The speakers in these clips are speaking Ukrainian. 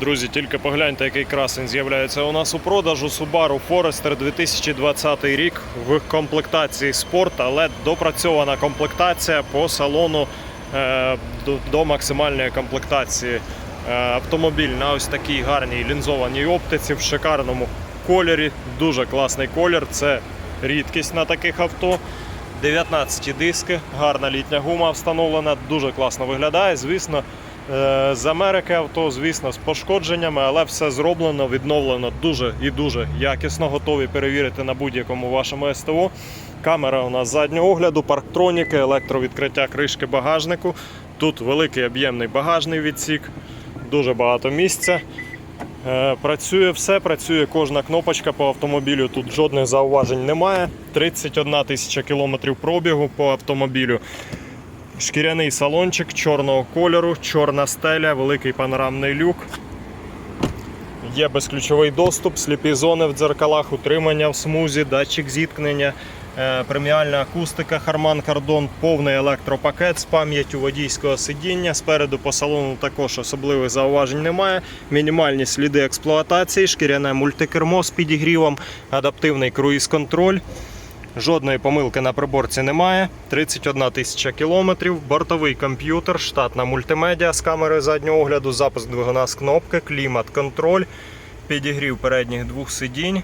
Друзі, тільки погляньте, який красень з'являється у нас у продажу. Subaru Forester 2020 рік в комплектації спорт, але допрацьована комплектація по салону е, до, максимальної комплектації. Е, автомобіль на ось такій гарній лінзованій оптиці в шикарному кольорі. Дуже класний колір. Це рідкість на таких авто. 19 диски, гарна літня гума встановлена, дуже класно виглядає. Звісно, з Америки авто, звісно, з пошкодженнями, але все зроблено, відновлено дуже і дуже якісно. Готові перевірити на будь-якому вашому СТО. Камера у нас заднього огляду, парктроніки, електровідкриття кришки багажнику. Тут великий об'ємний багажний відсік, дуже багато місця. Е, Працює все, працює кожна кнопочка по автомобілю. Тут жодних зауважень немає. 31 тисяча кілометрів пробігу по автомобілю. Шкіряний салончик чорного кольору, чорна стеля, великий панорамний люк. Є безключовий доступ, сліпі зони в дзеркалах, утримання в смузі, датчик зіткнення, е, преміальна акустика Harman Kardon, повний електропакет з пам'яттю водійського сидіння. Спереду по салону також особливих зауважень немає. Мінімальні сліди експлуатації, шкіряне мультикермо з підігрівом, адаптивний круїз-контроль. Жодної помилки на приборці немає. 31 тисяча кілометрів, бортовий комп'ютер, штатна мультимедіа з камерою заднього огляду, запуск двигуна з кнопки, клімат-контроль, підігрів передніх двох сидінь,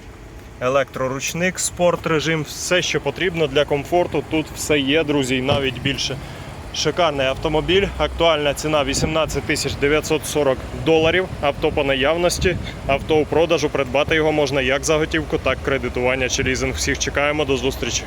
електроручник, спорт режим, все, що потрібно для комфорту. Тут все є, друзі, і навіть більше. Шикарний автомобіль, актуальна ціна 18 тисяч 940 доларів. Авто по наявності, авто у продажу. Придбати його можна як за готівку, так кредитування чи лізинг. Всіх чекаємо до зустрічі.